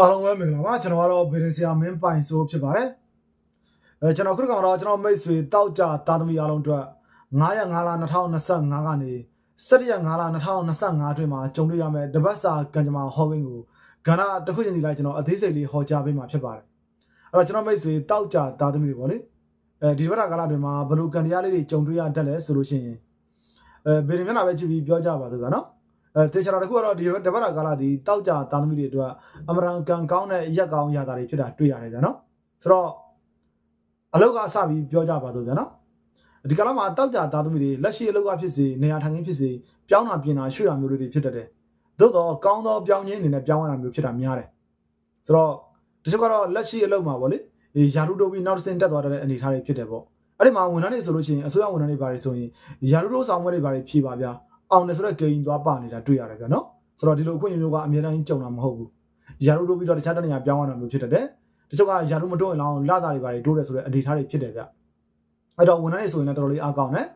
အားလုံးပဲမင်္ဂလာပါကျွန်တော်ကတော့ဗေဒင်ဆရာမင်းပိုင်ဆိုးဖြစ်ပါတယ်အဲကျွန်တော်ခုကောင်တော့ကျွန်တော်မိတ်ဆွေတောက်ကြသားသမီးအားလုံးအတွက်9ရက်5လ2025ကနေ17ရက်5လ2025အတွင်းမှာကြုံတွေ့ရမယ့်တပတ်စာကံကြမ္မာဟောကိန်းကိုကဏ္ဍတစ်ခုချင်းစီလိုက်ကျွန်တော်အသေးစိတ်လေးဟောကြားပေးမှာဖြစ်ပါတယ်အဲ့တော့ကျွန်တော်မိတ်ဆွေတောက်ကြသားသမီးတွေပေါ့လေအဲဒီဘက်ကကာလတွေမှာဘယ်လိုကံတရားလေးတွေကြုံတွေ့ရတတ်လဲဆိုလို့ရှိရင်အဲဗေဒင်မျက်နှာပဲကြည့်ပြီးပြောကြပါသေးတယ်နော် အဲတေချာတာတစ်ခုကတော့ဒီတပတ်ကာလဒီတောက်ကြသားသမီးတွေအတွက်အမရန်ကန်ကောင်းတဲ့ရက်ကောင်းရတာတွေဖြစ်တာတွေ့ရတယ်ဗျာနော်ဆိုတော့အလောက်ကစပြီးပြောကြပါတော့ဗျာနော်ဒီကလာမှာတောက်ကြသားသမီးတွေလက်ရှိအလောက်ကဖြစ်စေနေရာထိုင်ခင်းဖြစ်စေပြောင်းတာပြင်တာရွှေ့တာမျိုးတွေဖြစ်တတ်တယ်သို့တော့ကောင်းသောပြောင်းခြင်းအနေနဲ့ပြောင်းရတာမျိုးဖြစ်တာများတယ်ဆိုတော့တချို့ကတော့လက်ရှိအလောက်မှာပေါ့လေဒီယာရုတိုးပြီးနောက်တစ်ဆင့်တက်သွားတဲ့အနေအထားတွေဖြစ်တယ်ပေါ့အဲ့ဒီမှာဝန်ထမ်းတွေဆိုလို့ရှိရင်အစိုးရဝန်ထမ်းတွေဘာတွေဆိုရင်ယာရုတိုးဆောင်ဝဲတွေဘာတွေဖြည့်ပါဗျာ အောင်တယ်ဆိုတော့ဂိမ်းသွားပါနေတာတွေ့ရတယ်ဗျာနော်ဆိုတော့ဒီလိုအခွင့်အရေးမျိုးကအများတိုင်းကြုံတာမဟုတ်ဘူးယာရုတိုးပြီးတော့တခြားတနေရာပြောင်းရတာမျိုးဖြစ်တတ်တယ်။တချို့ကယာရုမတိုးရင်လောင်းလာတာတွေပါတွေတိုးတယ်ဆိုတဲ့အနေအထားတွေဖြစ်တယ်ဗျ။အဲ့တော့ဝန်ထမ်းတွေဆိုရင်လည်းတော်တော်လေးအားကောင်းတယ်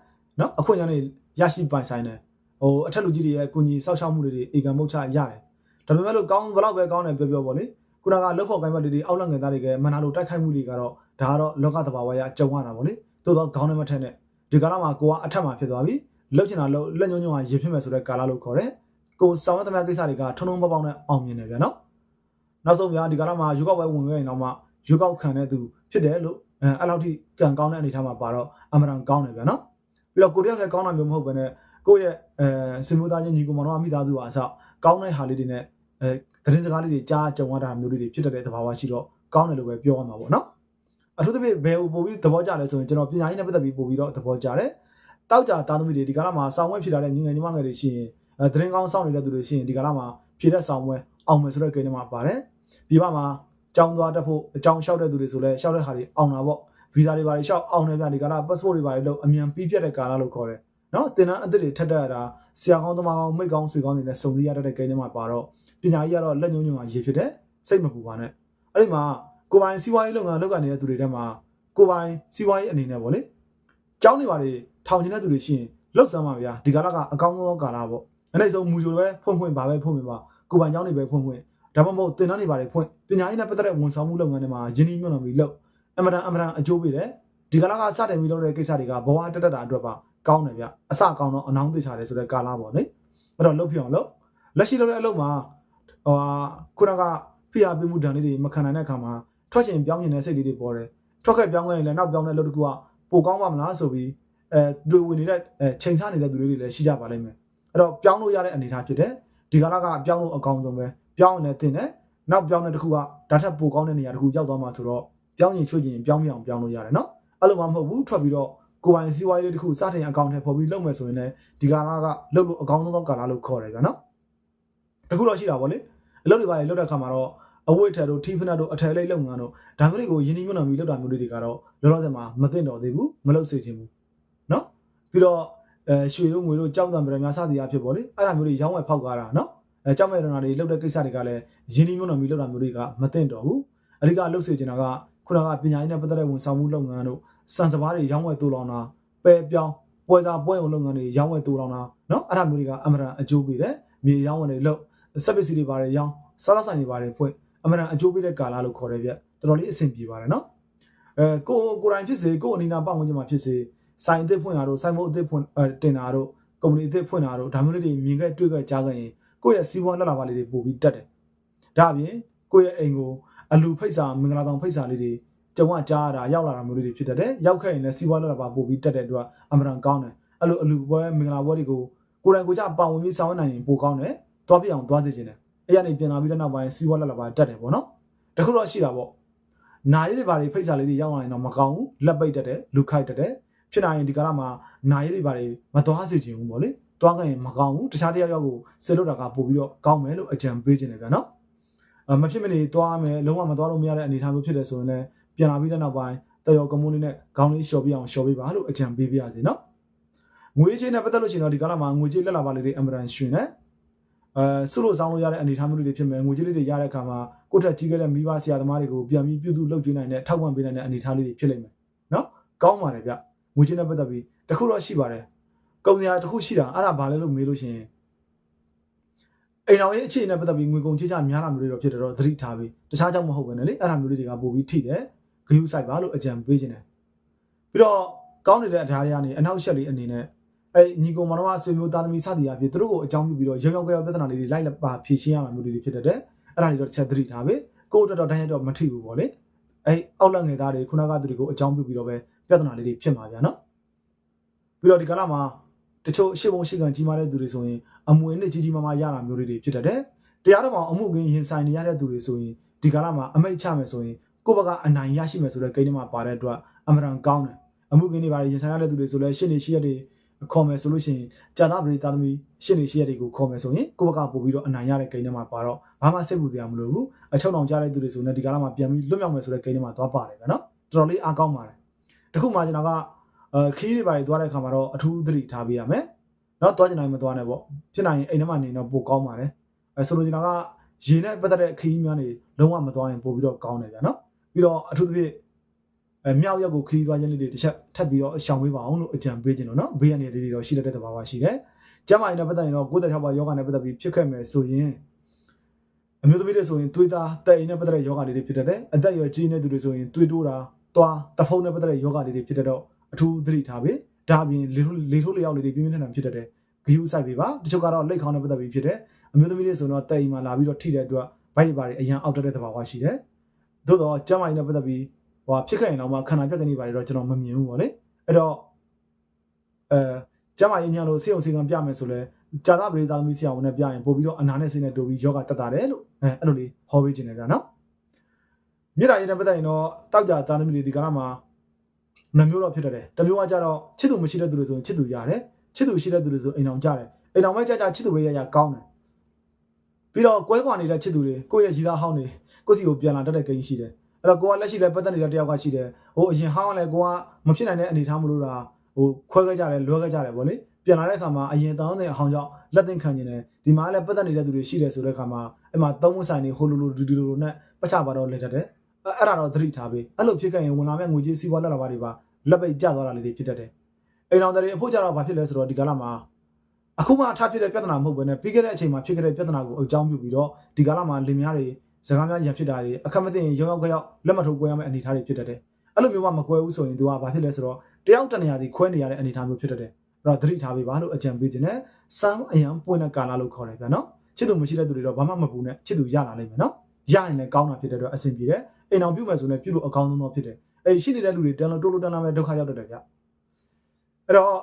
နော်အခွင့်အရေးတွေရရှိပိုင်ဆိုင်တယ်။ဟိုအထက်လူကြီးတွေရဲ့ကုညီစောက်ရှောက်မှုတွေအေကံမုတ်ချရတယ်။ဒါပေမဲ့လို့ကောင်းဘလောက်ပဲကောင်းတယ်ပြောပြောပေါ့လေ။ခုနကလောက်ဖို့ကိုင်းဘက်တွေအောက်လက်ငယ်သားတွေကမနာလိုတိုက်ခိုက်မှုတွေကတော့ဒါကတော့လောကသဘာဝရကြုံရတာပေါ့လေ။သို့တော့ခေါင်းနဲ့မထက်နဲ့ဒီကာလမှာကိုကအထက်မှာဖြစ်သွားပြီ။ လှုပ်ချင်တာလှုပ်လက်ညှိုးညွှန်ကရေဖြစ်မယ်ဆိုတဲ့ကာလလို့ခေါ်တယ်။ကိုဆောင်ရသမျှကိစ္စတွေကထုံထုံပေါက်ပေါက်နဲ့အောင်မြင်တယ်ဗျာနော်။နောက်ဆုံးဗျာဒီကလာမှာယူကောက်ပွဲဝင်ခဲ့ရင်တော့မှယူကောက်ခံတဲ့သူဖြစ်တယ်လို့အဲအဲ့လောက်ထိကံကောင်းတဲ့အနေထားမှာပါတော့အမှန်တန်ကောင်းတယ်ဗျာနော်ပြီးတော့ကိုရီးယားလည်းကောင်းတာမျိုးမဟုတ်ဘဲနဲ့ကိုယ့်ရဲ့အဲစင်မိုးသားချင်းညီကိုမောင်တို့အမိသားစုဟာအစကောင်းတဲ့ဟာလေးတွေနဲ့အဲသတင်းစကားလေးတွေကြားကြုံရတာမျိုးလေးတွေဖြစ်တတ်တဲ့သဘာဝရှိတော့ကောင်းတယ်လို့ပဲပြောရမှာပေါ့နော်အထူးသဖြင့်ဘယ်ဟိုပို့ပြီးသဘောကျလဲဆိုရင်ကျွန်တော်ပညာရေးနဲ့ပတ်သက်ပြီးပို့ပြီးတော့သဘောကျတယ် တောက်ကြသားသမီးတွေဒီကလာမှာစောင်းဝဲဖြစ်လာတဲ့ညီငယ်ညီမငယ်တွေရှိရင်အဲသတင်းကောင်းစောင့်နေတဲ့သူတွေရှိရင်ဒီကလာမှာဖြည့်တဲ့စောင်းဝဲအောင်မယ်ဆိုတဲ့ကိန်းထဲမှာပါတယ်ဒီဘက်မှာကြောင်းသွားတက်ဖို့အကြောင်းလျှောက်တဲ့သူတွေဆိုလဲလျှောက်တဲ့ဟာတွေအောင်တာပေါ့ဗီဇာတွေဘာတွေလျှောက်အောင်နေပြဒီကလာ passport တွေဘာတွေလို့အမြန်ပြီးပြတ်တဲ့ကာလလို့ခေါ်တယ်နော်တင်တန်းအသစ်တွေထက်တက်ရတာဆရာကောင်းသမားကောင်းမိတ်ကောင်းဆွေကောင်းတွေနဲ့စုံစည်းရတဲ့ကိန်းထဲမှာပါတော့ပညာရေးကတော့လက်ညှိုးညွှန်ကရေဖြစ်တယ်စိတ်မပူပါနဲ့အဲ့ဒီမှာကိုပိုင်စီးပွားရေးလုပ်ငန်းလုပ်ကနေတဲ့သူတွေထဲမှာကိုပိုင်စီးပွားရေးအနေနဲ့ပေါ့လေကျောင်းတွေဘာတွေ ထောင်ချင်တဲ့သူတွေရှိရင်လှုပ်ဆမ်းပါဗျာဒီကာလကအကောင်းဆုံးကာလပေါ့အဲ့ဒီဆုံးမူဂျိုပဲဖွင့်ဖွင့်ပါပဲဖွင့်ဖွင့်ပါကိုပိုင်ကျောင်းတွေပဲဖွင့်ဖွင့်ဒါမှမဟုတ်သင်တန်းတွေပါတယ်ဖွင့်ပညာရေးနဲ့ပတ်သက်တဲ့ဝန်ဆောင်မှုလုပ်ငန်းတွေမှာယင်းနှီးမြှုပ်နှံပြီးလုပ်အမတန်အမတန်အကျိုးပေးတယ်ဒီကလာကစတင်ပြီးလုပ်တဲ့ကိစ္စတွေကဘဝတက်တက်တာအတွက်ပါကောင်းတယ်ဗျအစကောင်းတော့အနောင်းသိချတယ်ဆိုတဲ့ကာလပေါ့လေအဲ့တော့လုပ်ဖြစ်အောင်လုပ်လက်ရှိလုပ်တဲ့အလုပ်မှာဟိုဟာခုနကဖိအားပေးမှုဒဏ်လေးတွေမခံနိုင်တဲ့အခါမှာထွက်ချင်ပြောင်းနေတဲ့စိတ်လေးတွေပေါ်တယ်ထွက်ခဲ့ပြောင်းခဲ့ရင်လည်းနောက်ပြောင်းတဲ့အလုပ်တစ်ခုကပိုကောင်းပါမလားဆိုပြီး အဲတွေ့ဝင်နေတဲ့အဲချိန်ဆနေတဲ့သူတွေတွေလည်းရှိကြပါလိမ့်မယ်အဲ့တော့ပြောင်းလို့ရတဲ့အနေအထားဖြစ်တယ်ဒီကလာကပြောင်းလို့အကောင်းဆုံးပဲပြောင်းနေတင်တယ်နောက်ပြောင်းတဲ့တစ်ခုကဒါထက်ပိုကောင်းတဲ့နေရာတစ်ခုရောက်သွားမှာဆိုတော့ပြောင်းရင်ချွေရင်ပြောင်းပြအောင်ပြောင်းလို့ရတယ်နော်အဲ့လိုမှမဟုတ်ဘူးထွက်ပြီးတော့ကိုယ်ပိုင်စီးပွားရေးတစ်ခုစတင်အကောင့်ထဲပေါ်ပြီးလုပ်မယ်ဆိုရင်လည်းဒီကာလကလုပ်လို့အကောင်းဆုံးသောကာလလို့ခေါ်တယ်ဗျာနော်တခုတော့ရှိတာပေါ့လေအလုပ်တွေပါလေလုပ်တဲ့အခါမှာတော့အဝိထက်တို့ထီဖနက်တို့အထယ်လေးလုပ်ငန်းတို့ဒါမျိုးတွေကိုယင်းနှိမ့်မြုံပြီးလုပ်တာမျိုးတွေကတော့လောလောဆယ်မှာမသိတော့သေးဘူးမလုပ်စေချင်ဘူး နော်ပြီးတော့အဲရွှေတို့ငွေတို့ကြောက်တံပရများစသည်အဖြစ်ပေါ့လေအဲ့ဒါမျိုးတွေရောင်းဝယ်ဖောက်ကားတာနော်အဲကြောက်မဲ့ရနာတွေလှုပ်တဲ့ကိစ္စတွေကလည်းရင်းနှီးမြှုပ်နှံပြီးလှုပ်တာမျိုးတွေကမသင့်တော်ဘူးအဓိကလှုပ်စေချင်တာကခုနကပညာရေးနဲ့ပတ်သက်တဲ့ဝန်ဆောင်မှုလုပ်ငန်းတို့စံစပါးတွေရောင်းဝယ်တူလောင်တာပယ်ပြောင်းပွဲစားပွဲုံလုပ်ငန်းတွေရောင်းဝယ်တူလောင်တာနော်အဲ့ဒါမျိုးတွေကအမရန်အကျိုးပေးတယ်မြေရောင်းဝယ်တွေလှုပ်စက်ပစ္စည်းတွေပါတယ်ရောင်းစားလောက်ဆိုင်တွေပါတယ်ဖွင့်အမရန်အကျိုးပေးတဲ့ကာလလို့ခေါ်တယ်ဗျတော်တော်လေးအဆင်ပြေပါတယ်နော်အဲကိုကိုယ်တိုင်ဖြစ်စေကိုယ်အနေနဲ့ပတ်ဝန်းကျင်မှာဖြစ်စေ ဆိုင်အသစ်ဖွင့်တာတို့ဆိုင်ဘုတ်အသစ်ဖွင့်တင်တာတို့ကုမ္ပဏီအသစ်ဖွင့်တာတို့ဒါမျိုးလေးတွေမြင်ခဲ့တွေ့ခဲ့ကြားခဲ့ရင်ကိုယ့်ရဲ့စီးပွားလက်လာပါလေးတွေပို့ပြီးတက်တယ်။ဒါအပြင်ကိုယ့်ရဲ့အိမ်ကိုအလူဖိတ်စာမင်္ဂလာဆောင်ဖိတ်စာလေးတွေကြုံကကြားရတာရောက်လာတာမျိုးလေးတွေဖြစ်တတ်တယ်။ရောက်ခဲ့ရင်လည်းစီးပွားလက်လာပါပို့ပြီးတက်တဲ့အတွက်အမှန်တန်ကောင်းတယ်။အဲ့လိုအလူပွဲမင်္ဂလာပွဲတွေကိုကိုယ်တိုင်ကိုယ်ကြပါဝင်ပြီးဆောင်ရွက်နိုင်ရင်ပိုကောင်းတယ်။သွားပြအောင်သွားသိချင်တယ်။အဲ့ရနေပြန်လာပြီးတဲ့နောက်ပိုင်းစီးပွားလက်လာပါတက်တယ်ပေါ့နော်။တခုတော့ရှိတာပေါ့။နာရီတွေပါတွေဖိတ်စာလေးတွေရောက်လာရင်တော့မကောင်းဘူး။လက်ပိတ်တက်တယ်လူခိုက်တက်တယ်။ ဖြစ်နိုင်ရင်ဒီကာလမှာနာရီတွေပါတွေမသွားစေချင်ဘူးပေါ့လေ။တွားခဲ့ရင်မကောင်းဘူးတခြားတစ်ယောက်ယောက်ကိုဆစ်လို့တာကပို့ပြီးတော့ကောင်းမယ်လို့အကြံပေးခြင်းတယ်ဗျာနော်အမဖြစ်မနေတွားမယ်လုံးဝမတွားလို့မရတဲ့အနေအထားမျိုးဖြစ်တယ်ဆိုရင်လည်းပြန်လာပြီးတဲ့နောက်ပိုင်းတရောကမုန်းလေးနဲ့ခေါင်းလေးလျှော်ပြအောင်လျှော်ပေးပါလို့အကြံပေးပြရစီနော်ငွေကြေးနဲ့ပတ်သက်လို့ရှိရင်တော့ဒီကာလမှာငွေကြေးလက်လာပါလေးတွေအမရန်ရှင်တယ်အဲဆုလို့စောင်းလို့ရတဲ့အနေအထားမျိုးတွေဖြစ်မယ်ငွေကြေးလေးတွေရတဲ့အခါမှာကိုယ့်ထက်ကြီးခဲ့တဲ့မိဘဆရာသမားတွေကိုပြန်ပြီးပြုစုလုပ်ကျွေးနိုင်တဲ့ထောက်ပံ့ပေးနိုင်တဲ့အနေအထားလေးတွေဖြစ်လိမ့်မယ်နော်ကောင်းပါတယ်ဗျ ငွေကြေးနဲ့ပတ်သက်ပြီးတခုတော့ရှိပါတယ်ကုံစရာတစ်ခုရှိတာအဲ့ဒါဘာလဲလို့မေးလို့ရှိရင်အိမ်တော်ရဲ့အခြေအနေနဲ့ပတ်သက်ပြီးငွေကုန်ကြေးချများတာမျိုးတွေတော့ဖြစ်တယ်တော့သတိထားပြီးတခြားကြောင့်မဟုတ်ဘဲနဲ့လေအဲ့ဒါမျိုးလေးတွေကပို့ပြီးထိတယ်ဂယုဆိုင်ပါလို့အကြံပေးခြင်းတယ်ပြီးတော့ကောင်းနေတဲ့အဓာရီကနေအနောက်ရှက်လေးအနေနဲ့အဲ့ညီကောင်မတော်ကအဆွေမျိုးသားသမီးစသည်အဖြစ်သူတို့ကိုအကြောင်းပြုပြီးတော့ရောင်ရောင်ကြောင်ပြဿနာလေးတွေလိုက်လက်ပါဖြေရှင်းရမှာမျိုးတွေဖြစ်တတ်တယ်အဲ့ဒါတွေတော့တစ်ချက်သတိထားပြီးကိုယ့်အတွက်တော့တိုင်းရတော့မထိဘူးပေါ့လေအဲ့အောက်လက်ငယ်သားတွေခုနကသူတွေကိုအကြောင်းပြုပြီးတော့ပဲ ပြဿနာလေးတွေဖြစ်မှာဗျာနော်ပြီးတော့ဒီကလာမှာတချို့ရှေ့ဘုံရှေ့ကံကြီးမားတဲ့သူတွေဆိုရင်အမွေနဲ့ကြီးကြီးမားမားရတာမျိုးတွေဖြစ်တတ်တယ်တရားတော်မှာအမှုကင်းရင်ဆိုင်နေရတဲ့သူတွေဆိုရင်ဒီကလာမှာအမိတ်ချမယ်ဆိုရင်ကိုယ့်ဘက်ကအနိုင်ရရှိမယ်ဆိုတဲ့ကိန်းထဲမှာပါတဲ့အတွက်အမှန်တန်ကောင်းတယ်အမှုကင်းတွေပါရင်ဆိုင်ရတဲ့သူတွေဆိုလဲရှင်းနေရှိရတဲ့ခေါ်မယ်ဆိုလို့ရှိရင်ကြာတာပရိသသမီးရှင်းနေရှိရတဲ့ကိုခေါ်မယ်ဆိုရင်ကိုယ့်ဘက်ကပို့ပြီးတော့အနိုင်ရတဲ့ကိန်းထဲမှာပါတော့ဘာမှစိတ်ပူစရာမလိုဘူးအချုံအောင်ကြတဲ့သူတွေဆိုရင်ဒီကလာမှာပြန်ပြီးလွတ်မြောက်မယ်ဆိုတဲ့ကိန်းထဲမှာသွားပါတယ်ဗျာနော်တော်တော်လေးအားကောင်းပါတယ် တခုမှကျွန်တော်ကအဲခီးတွေပါတွေသွားတဲ့အခါမှာတော့အထူးသတိထားပေးရမယ်နော်သွားချင်တိုင်းမသွားနဲ့ပေါ့ဖြစ်နိုင်ရင်အိမ်ထဲမှာနေတော့ပိုကောင်းပါတယ်အဲဆိုလိုချင်တာကရေနဲ့ပတ်သက်တဲ့ခီးများနေလုံးဝမသွားရင်ပိုပြီးတော့ကောင်းတယ်ဗျာနော်ပြီးတော့အထူးသဖြင့်အဲမြောက်ရက်ကိုခီးသွားခြင်းလေးတွေတစ်ချက်ထပ်ပြီးတော့ရှောင်ပေးပါအောင်လို့အကြံပေးခြင်းတော့နော်ဘေးရနေလေးတွေတော့ရှိတတ်တဲ့သဘာဝရှိတယ်ကျမကြီးနဲ့ပတ်သက်ရင်တော့96ပါယောဂနဲ့ပတ်သက်ပြီးဖြစ်ခဲ့မယ်ဆိုရင်အမျိုးသမီးတွေဆိုရင်သွေးသားတက်အိမ်နဲ့ပတ်သက်တဲ့ယောဂလေးတွေဖြစ်တတ်တယ်အသက်အရွယ်ကြီးနေတဲ့သူတွေဆိုရင်သွေးတိုးတာ သွားတဖုံနဲ့ပတ်သက်တဲ့ယောဂလေးတွေဖြစ်တတ်တော့အထူးသတိထားပေးဒါအပြင်လေထိုးလေထိုးလျောက်လေးတွေပြင်းပြင်းထန်ထန်ဖြစ်တတ်တယ်ဂယူဆိုင်ပေးပါတချို့ကတော့လက်ခေါင်းနဲ့ပတ်သက်ပြီးဖြစ်တယ်အမျိုးသမီးတွေဆိုတော့တက်အိမ်မှာလာပြီးတော့ထိတဲ့အတွက်ဘိုက်တွေပါတွေအရန်အောက်တက်တဲ့သဘာဝရှိတယ်သို့တော့ကျမကြီးနဲ့ပတ်သက်ပြီးဟိုဖြစ်ခဲ့ရင်တော့မှခန္ဓာပြက်ကနေပါတွေတော့ကျွန်တော်မမြင်ဘူးပေါ့လေအဲ့တော့အဲကျမကြီးညလို့စေအောင်စေကံပြမယ်ဆိုလဲဇာတာပရိသသမီးဆရာဝန်နဲ့ပြရင်ပို့ပြီးတော့အနာနဲ့စိတ်နဲ့တိုးပြီးယောဂတက်တာတယ်လို့အဲအဲ့လိုလေးဟောပေးခြင်းတယ်ဗျာနော် မြေတားရင်နဲ့ပတ်သက်ရင်တော့တောက်ကြသားသမီးတွေဒီကလာမှာနှမျိုးတော့ဖြစ်တတ်တယ်တစ်မျိုးကကြတော့ချစ်သူမရှိတဲ့သူတွေဆိုရင်ချစ်သူရတယ်ချစ်သူရှိတဲ့သူတွေဆိုအိမ်အောင်ကြတယ်အိမ်အောင်ပဲကြကြချစ်သူပဲရရကောင်းတယ်ပြီးတော့ကွဲကွာနေတဲ့ချစ်သူတွေကိုယ့်ရဲ့ရည်သားဟောင်းတွေကိုယ့်စီကိုပြန်လာတတ်တဲ့ကိန်းရှိတယ်အဲ့တော့ကိုကလက်ရှိလည်းပတ်သက်နေတဲ့တယောက်ကရှိတယ်ဟိုအရင်ဟောင်းလည်းကိုကမဖြစ်နိုင်တဲ့အနေအထားမလို့တာဟိုခွဲခဲ့ကြတယ်လွဲခဲ့ကြတယ်ဗောလေပြန်လာတဲ့အခါမှာအရင်တောင်းတဲ့အဟောင်းကြောင့်လက်သင့်ခံနေတယ်ဒီမှာလည်းပတ်သက်နေတဲ့သူတွေရှိတယ်ဆိုတဲ့အခါမှာအဲ့မှာသုံးဝဆိုင်နေဟိုလိုလိုဒီဒီလိုလိုနဲ့ပတ်ချပါတော့လက်တတ်တယ် အဲ့အဲ့ဒါတော့သတိထားပေးအဲ့လိုဖြစ်ခဲ့ရင်ဝင်လာမဲ့ငွေကြေးစီးပွားလက်လာပါတွေပါလက်ပိတ်ကျသွားတာလေးတွေဖြစ်တတ်တယ်အိမ်တော်တွေအဖို့ကြတော့ဘာဖြစ်လဲဆိုတော့ဒီကလာမှာအခုမှအထဖြစ်တဲ့ပြဿနာမဟုတ်ဘဲနဲ့ပြီးခဲ့တဲ့အချိန်မှာဖြစ်ခဲ့တဲ့ပြဿနာကိုအကြောင်းပြုပြီးတော့ဒီကလာမှာလင်များတွေစကားများရံဖြစ်တာတွေအခက်မသိရင်ရောင်းရောက်ကြောက်လက်မထိုးကွဲရမယ့်အနေအထားတွေဖြစ်တတ်တယ်အဲ့လိုမျိုးမှမကွဲဘူးဆိုရင်သူကဘာဖြစ်လဲဆိုတော့တယောက်တနေရာစီခွဲနေရတဲ့အနေအထားမျိုးဖြစ်တတ်တယ်အဲ့တော့သတိထားပေးပါလို့အကြံပေးခြင်းနဲ့စမ်းအရန်ပွင့်တဲ့ကာလလို့ခေါ်တယ်ဗျာနော်ချစ်သူမရှိတဲ့သူတွေတော့ဘာမှမပူနဲ့ချစ်သူရလာလိမ့်မယ်နော်ရရင်လည်းကောင်းတာဖြစ်တဲ့အတွက်အဆင်ပြေတယ် အိမ်အောင်ပြုမယ်ဆိုရင်ပြုလို့အကောင်းဆုံးတော့ဖြစ်တယ်အဲ့ရှိနေတဲ့လူတွေတန်လို့တိုးလို့တန်းလာမဲ့ဒုက္ခရောက်တတ်တယ်ဗျအဲ့တော့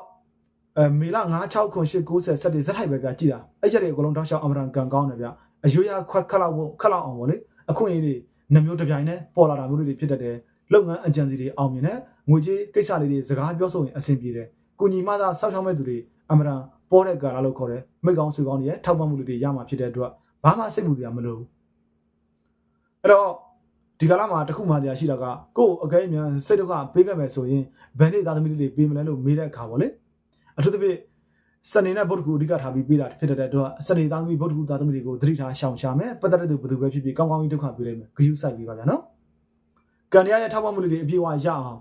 အဲမေလ96ခွန်8 90 7ဇက်ထိုက်ပဲဗျကြည်တာအဲ့ရက်တွေအကုန်လုံးတောက်လျှောက်အမရန်ကန်ကောင်းတယ်ဗျအယွေရခွက်ခက်လောက်ခက်လောက်အောင်ပေါ့လေအခွင့်အရေးတွေနှမျိုးတစ်ပြိုင်နဲ့ပေါ်လာတာမျိုးတွေဖြစ်တတ်တယ်လုပ်ငန်းအကြံစီတွေအောင်မြင်တယ်ငွေကြေးကိစ္စလေးတွေစကားပြောဆိုရင်အဆင်ပြေတယ်ကိုညီမသာဆောက်ရှောက်မဲ့သူတွေအမရန်ပေါ်တဲ့ကာလလို့ခေါ်တယ်မိတ်ကောင်းဆွေကောင်းတွေရဲ့ထောက်ပံ့မှုတွေရမှာဖြစ်တဲ့အတွက်ဘာမှစိတ်ပူစရာမလိုဘူးအဲ့တော့ ဒီကာလမှာတခုမှတရားရှိတာကကို့အကဲအမြန်စိတ်ဒုက္ခပေးခဲ့မယ်ဆိုရင်ဘယ်နေ့သားသမီးလေးတွေပေးမလဲလို့မေးတဲ့အခါပေါ့လေအထူးသဖြင့်စနေနဲ့ဗုဒ္ဓကူအဓိကထားပြီးပေးတာဖြစ်တဲ့အတွက်စနေသားသမီးဗုဒ္ဓကူသားသမီးတွေကိုသတိထားရှောင်ရှာမယ်ပတ်သက်တဲ့သူဘယ်သူပဲဖြစ်ဖြစ်ကောင်းကောင်းကြီးဒုက္ခပေးလိုက်မယ်ဂယုစိုက်ပြီးပါဗျာနော်ကံတရားရဲ့ထောက်ပံ့မှုလေးတွေအပြည့်အဝရအောင်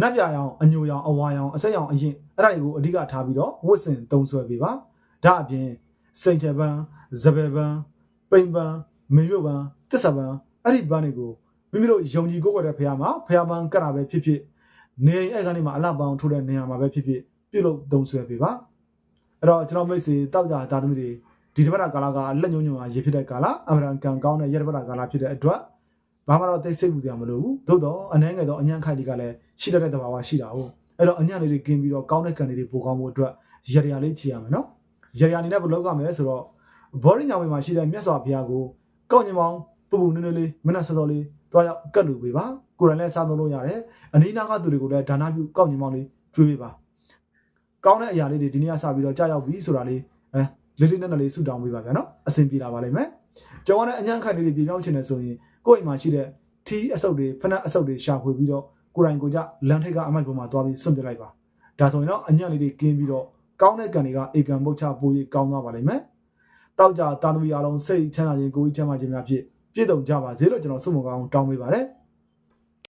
နတ်ပြရောင်အညိုရောင်အဝါရောင်အဆက်ရောင်အရင်အဲ့ဒါတွေကိုအဓိကထားပြီးတော့ဝတ်ဆင်သုံးဆွဲပေးပါဒါအပြင်စိန်ချပန်းဇပယ်ပန်းပိန်ပန်းမေရွတ်ပန်းတစ္ဆပန်းအဲ့ဒီပန်းတွေကို မိမိတို့ယုံကြည်ကိုးကွယ်တဲ့ဖခင်မှာဖခင်ပန်းကတ်တာပဲဖြစ်ဖြစ်နေအဲ့ကနေမှာအလပန်းထိုးတဲ့နေရာမှာပဲဖြစ်ဖြစ်ပြုလုပ်သုံးဆွဲပေးပါအဲ့တော့ကျွန်တော်မိတ်ဆွေတောက်ကြဓာတ်သမီးတွေဒီတစ်ပတ်ကာလကလက်ညှိုးညွှန်အားရေဖြစ်တဲ့ကာလအမရန်ကန်ကောင်းတဲ့ရတစ်ပတ်ကာလဖြစ်တဲ့အတွက်ဘာမှတော့သိစိတ်ပူစရာမလိုဘူးသို့တော့အနှဲငယ်တော့အညံ့ခိုက်လေးကလည်းရှိတတ်တဲ့သဘာဝရှိတာဟုတ်အဲ့တော့အညံ့လေးတွေကင်းပြီးတော့ကောင်းတဲ့ကံလေးတွေပိုကောင်းဖို့အတွက်ရရလေးချီရမယ်နော်ရရအနေနဲ့ဘယ်လောက်ရမလဲဆိုတော့ဘောရင်းညောင်ဝေမှာရှိတဲ့မြတ်စွာဘုရားကိုကောက်ညင်ပေါင်းပူပူနွေ့နွေ့လေးမနက်စောစောလေး တွားရောက်ကတ်လူပေးပါကိုယ်တိုင်လည်းစားသုံးလို့ရတယ်အနီးနားကသူတွေကိုလည်းဒါနပြုကောက်ညင်ပေါင်းလေးကျွေးပေးပါကောင်းတဲ့အရာလေးတွေဒီနေ့ကစပြီးတော့ကြာရောက်ပြီဆိုတာလေးအဲလေးလေးနက်နက်လေးဆူတောင်းပေးပါဗျာနော်အဆင်ပြေလာပါလိမ့်မယ်ကျောင်းကအညံ့ခိုက်လေးတွေပြေပြောင်းချင်တယ်ဆိုရင်ကိုယ့်အိမ်မှာရှိတဲ့ထီးအဆုပ်တွေဖနက်အဆုပ်တွေရှာဖွေပြီးတော့ကိုယ်တိုင်ကိုယ်ကြလမ်းထိပ်ကအမိုက်ပေါ်မှာသွားပြီးဆွန့်ပစ်လိုက်ပါဒါဆိုရင်တော့အညံ့လေးတွေကင်းပြီးတော့ကောင်းတဲ့ကံတွေကဧကံပုတ်ချပိုးကြီးကောင်းသွားပါလိမ့်မယ်တောက်ကြတာသမီအားလုံးစိတ်ချမ်းသာခြင်းကိုယ်ကြီးချမ်းသာခြင်းများဖြင့် ပြည့်စုံကြပါစေလို့ကျွန်တော်ဆုမကောင်းတောင်းပေးပါတယ်